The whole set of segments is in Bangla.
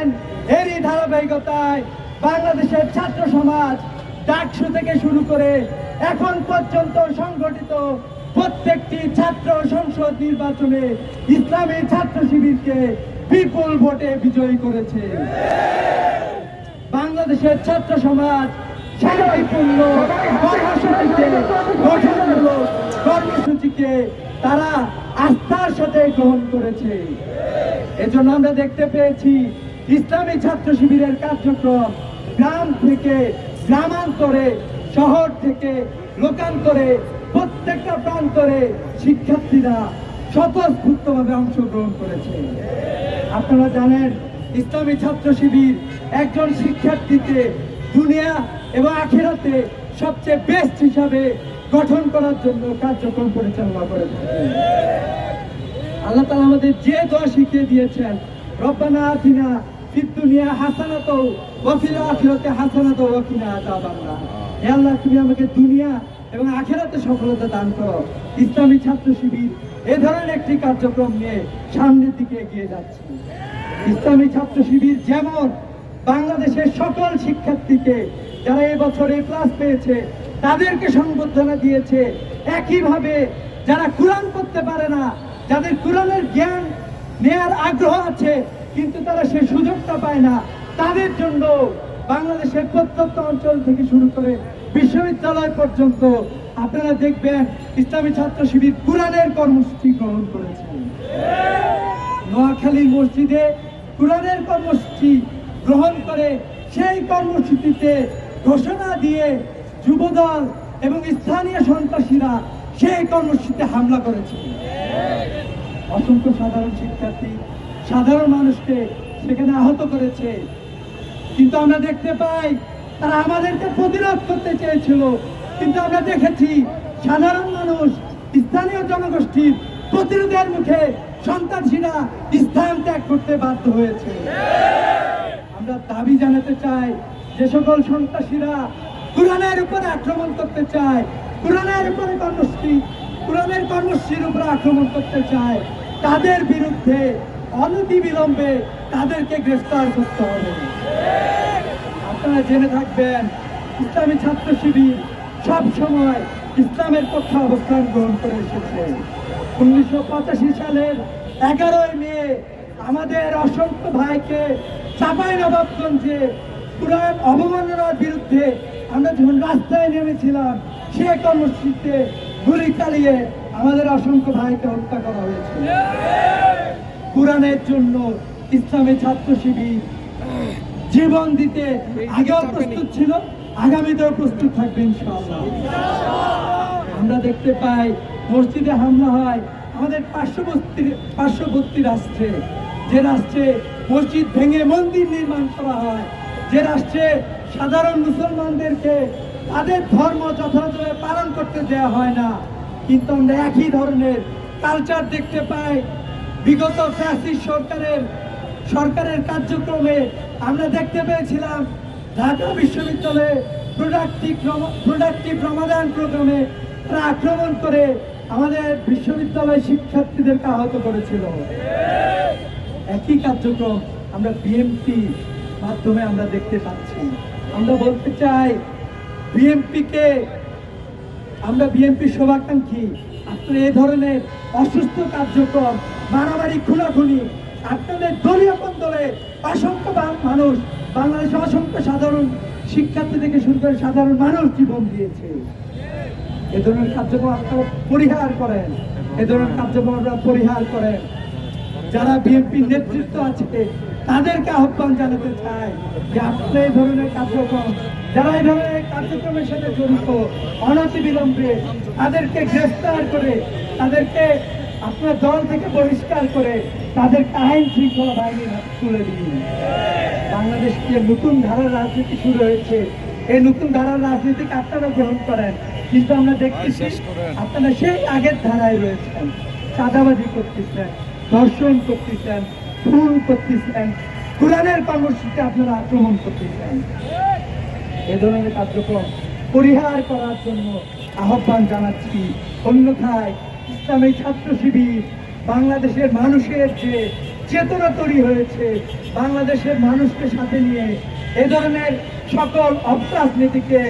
দেখেছেন এরই ধারাবাহিকতায় বাংলাদেশের ছাত্র সমাজ ডাকসু থেকে শুরু করে এখন পর্যন্ত সংগঠিত প্রত্যেকটি ছাত্র সংসদ নির্বাচনে ইসলামী ছাত্র শিবিরকে বিপুল ভোটে বিজয়ী করেছে। বাংলাদেশের ছাত্র সমাজ শান্তিপূর্ণ কর্মসূচিকে গঠনমূলক কর্মসূচিকে তারা আস্থার সাথে গ্রহণ করেছে। এজন্য আমরা দেখতে পেয়েছি ইসলামী ছাত্র শিবিরের কার্যক্রম গ্রাম থেকে গ্রামান্তরে, শহর থেকে লোকান্তরে, প্রত্যেকটা প্রান্তরে শিক্ষার্থীরা স্বতঃস্ফূর্তভাবে অংশগ্রহণ করেছে। আপনারা জানেন, ইসলামী ছাত্র শিবির একজন শিক্ষার্থীকে দুনিয়া এবং আখেরাতে সবচেয়ে বেস্ট হিসাবে গঠন করার জন্য কার্যক্রম পরিচালনা করে থাকে আল্লাহ তালা আমাদের যে দোয়া শিখিয়ে দিয়েছেন রব্বানা আতিনা ফিদ দুনিয়া হাসানাত ওয়া ফিল আখিরাতি হাসানাত ওয়া কিনা আযাবান্নার। হে তুমি আমাকে দুনিয়া এবং আখেরাতে সফলতা দান করো। ইসলামী ছাত্র শিবির এ ধরনের একটি কার্যক্রম নিয়ে সামনের দিকে এগিয়ে যাচ্ছে। ইসলামী ছাত্র শিবির যেমন বাংলাদেশের সকল শিক্ষার্থীকে যারা এবছর এই ক্লাস পেয়েছে, তাদেরকে সংবর্ধনা দিয়েছে। একইভাবে যারা কোরআন করতে পারে না, যাদের কোরআনের জ্ঞান নেয়ার আগ্রহ আছে, কিন্তু তারা সে সুযোগটা পায় না। তাদের জন্য বাংলাদেশের প্রত্যন্ত অঞ্চল থেকে শুরু করে বিশ্ববিদ্যালয় পর্যন্ত আপনারা দেখবেন ইসলামী ছাত্র শিবির কোরআনের কর্মসূচি গ্রহণ করেছেন নোয়াখালীর মসজিদে কোরআনের কর্মসূচি গ্রহণ করে সেই কর্মসূচিতে ঘোষণা দিয়ে যুবদল এবং স্থানীয় সন্ত্রাসীরা সেই কর্মসূচিতে হামলা করেছে। অসংখ্য সাধারণ শিক্ষার্থী, সাধারণ মানুষকে সেখানে আহত করেছে। কিন্তু আমরা দেখতে পাই, তারা আমাদেরকে প্রতিরোধ করতে চেয়েছিল। কিন্তু আমরা দেখেছি, সাধারণ মানুষ, স্থানীয় জনগোষ্ঠীর প্রতিরোধের মুখে সন্ত্রাসীরা স্থান ত্যাগ করতে বাধ্য হয়েছে। আমরা দাবি জানাতে চাই, যে সকল সন্ত্রাসীরা কোরআনের উপরে আক্রমণ করতে চায়, কোরআনের উপরে কর্মসূচি, কোরআনের কর্মসূচির উপরে আক্রমণ করতে চায় তাদের বিরুদ্ধে অনতি বিলম্বে তাদেরকে গ্রেফতার করতে হবে। আপনারা জেনে থাকবেন, ইসলামী ছাত্র শিবির সব সময় ইসলামের পক্ষে অবস্থান গ্রহণ করে এসেছে। উনিশশো পঁচাশি সালের এগারোই মে আমাদের অসংখ্য ভাইকে চাপাই নবাবগঞ্জে কোরআন অবমাননার বিরুদ্ধে আমরা যখন রাস্তায় নেমেছিলাম, সে কর্মসূচিতে গুলি চালিয়ে আমাদের অসংখ্য ভাইকে হত্যা করা হয়েছে। কোরআনের জন্য ইসলামী ছাত্র শিবির জীবন দিতে আগেও প্রস্তুত ছিল, আগামীতেও প্রস্তুত থাকবে আমরা দেখতে পাই মসজিদে হামলা হয়, আমাদের পার্শ্ববর্তী পার্শ্ববর্তী রাষ্ট্রে। যে রাষ্ট্রে মসজিদ ভেঙে মন্দির নির্মাণ করা হয়, যে রাষ্ট্রে সাধারণ মুসলমানদেরকে তাদের ধর্ম যথাযথভাবে পালন করতে দেওয়া হয় না কিন্তু আমরা একই ধরনের কালচার দেখতে পাই। বিগত ফ্যাসিস্ট সরকারের সরকারের কার্যক্রমে আমরা দেখতে পেয়েছিলাম ঢাকা বিশ্ববিদ্যালয়ে প্রোডাক্টিভ প্রোডাক্টিভ রমাদান প্রোগ্রামে তারা আক্রমণ করে আমাদের বিশ্ববিদ্যালয় শিক্ষার্থীদেরকে আহত করেছিল। একই কার্যক্রম আমরা বিএমপি মাধ্যমে আমরা দেখতে পাচ্ছি। আমরা বলতে চাই বিএমপিকে আমরা বিএনপি শোভাকাঙ্ক্ষী আপনারা এই ধরনের অসুস্থ কার্যক্রম, মারামারি, খুনাখুনি, আপনাদের দলীয় দলে অসংখ্য মানুষ, বাংলাদেশে অসংখ্য সাধারণ শিক্ষার্থী থেকে শুরু করে সাধারণ মানুষ জীবন দিয়েছে। এ ধরনের কার্যক্রম আপনারা পরিহার করেন। এ ধরনের কার্যক্রম আপনারা পরিহার করেন। যারা বিএনপির নেতৃত্ব আছে তাদেরকে আহ্বান জানাতে চাই যে আপনি এই ধরনের কার্যক্রম যারা এই ধরনের কার্যক্রমের সাথে জড়িত অনতি বিলম্বে তাদেরকে গ্রেফতার করে তাদেরকে আপনার দল থেকে বহিষ্কার করে তাদেরকে আইন শৃঙ্খলা বাহিনীর হাতে তুলে দিন। বাংলাদেশকে নতুন ধারার রাজনীতি শুরু হয়েছে। এই নতুন ধারার রাজনীতিকে আপনারা গ্রহণ করেন। কিন্তু আমরা দেখতেছি আপনারা সেই আগের ধারায় রয়েছেন। চাঁদাবাজি করতেছেন ধর্ষণ করতেছেন খুন করতেছেন কোরআনের কর্মসূচিতে আপনারা আক্রমণ করতেছেন এ ধরনের কার্যক্রম পরিহার করার জন্য আহ্বান জানাচ্ছি। অন্যথায় ইসলামী ছাত্র শিবির বাংলাদেশের মানুষের যে চেতনা তৈরি হয়েছে, বাংলাদেশের মানুষকে সাথে নিয়ে এ ধরনের সকল অপরাজনীতিকে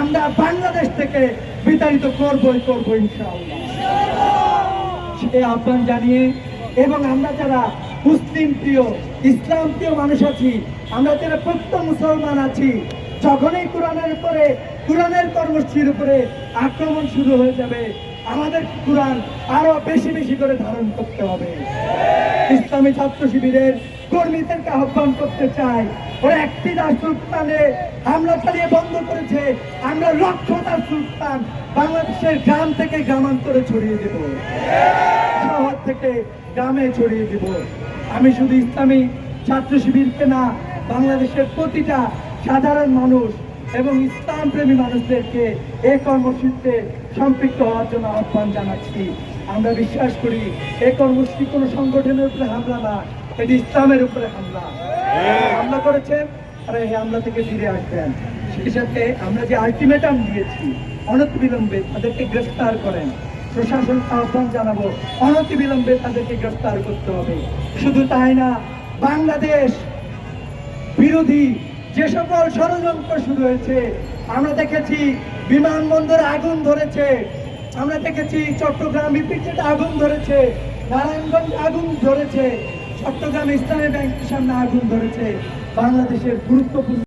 আমরা বাংলাদেশ থেকে বিতাড়িত করবই করব ইনশাআল্লাহ। সে আহ্বান জানিয়ে এবং আমরা যারা মুসলিম প্রিয়, ইসলাম প্রিয় মানুষ আছি, আমরা যারা প্রত্য মুসলমান আছি, যখনই কোরআনের উপরে, কোরআনের কর্মসূচির উপরে আক্রমণ শুরু হয়ে যাবে, আমাদের কোরআন আরও বেশি বেশি করে ধারণ করতে হবে। ইসলামী ছাত্র শিবিরের কর্মীদেরকে আহ্বান করতে চাই, ওরা একটি দাস সুলতানে হামলা চালিয়ে বন্ধ করেছে, আমরা লক্ষ দাস সুলতান বাংলাদেশের গ্রাম থেকে গ্রামান্তরে ছড়িয়ে দেব। শহর থেকে গ্রামে ছড়িয়ে দেব। আমি শুধু ইসলামী ছাত্র শিবিরকে না, বাংলাদেশের প্রতিটা সাধারণ মানুষ এবং ইসলাম প্রেমী মানুষদেরকে এই কর্মসূচিতে সম্পৃক্ত হওয়ার জন্য আহ্বান জানাচ্ছি। আমরা বিশ্বাস করি এই কর্মসূচি কোনো সংগঠনের উপরে হামলা না, এটি ইসলামের উপরে হামলা। হামলা করেছেন আর এই হামলা থেকে ফিরে আসবেন। সেই সাথে আমরা যে আলটিমেটাম দিয়েছি, অনতিবিলম্বে তাদেরকে গ্রেফতার করেন। প্রশাসন আহ্বান জানাব। অনতিবিলম্বে তাদেরকে গ্রেফতার করতে হবে। শুধু তাই না, বাংলাদেশ বিরোধী যে সকল ষড়যন্ত্র শুরু হয়েছে, আমরা দেখেছি বিমানবন্দরে আগুন ধরেছে, আমরা দেখেছি চট্টগ্রাম বিপিটিতে আগুন ধরেছে, নারায়ণগঞ্জ আগুন ধরেছে, চট্টগ্রাম ইসলামী ব্যাংকের সামনে আগুন ধরেছে। বাংলাদেশের গুরুত্বপূর্ণ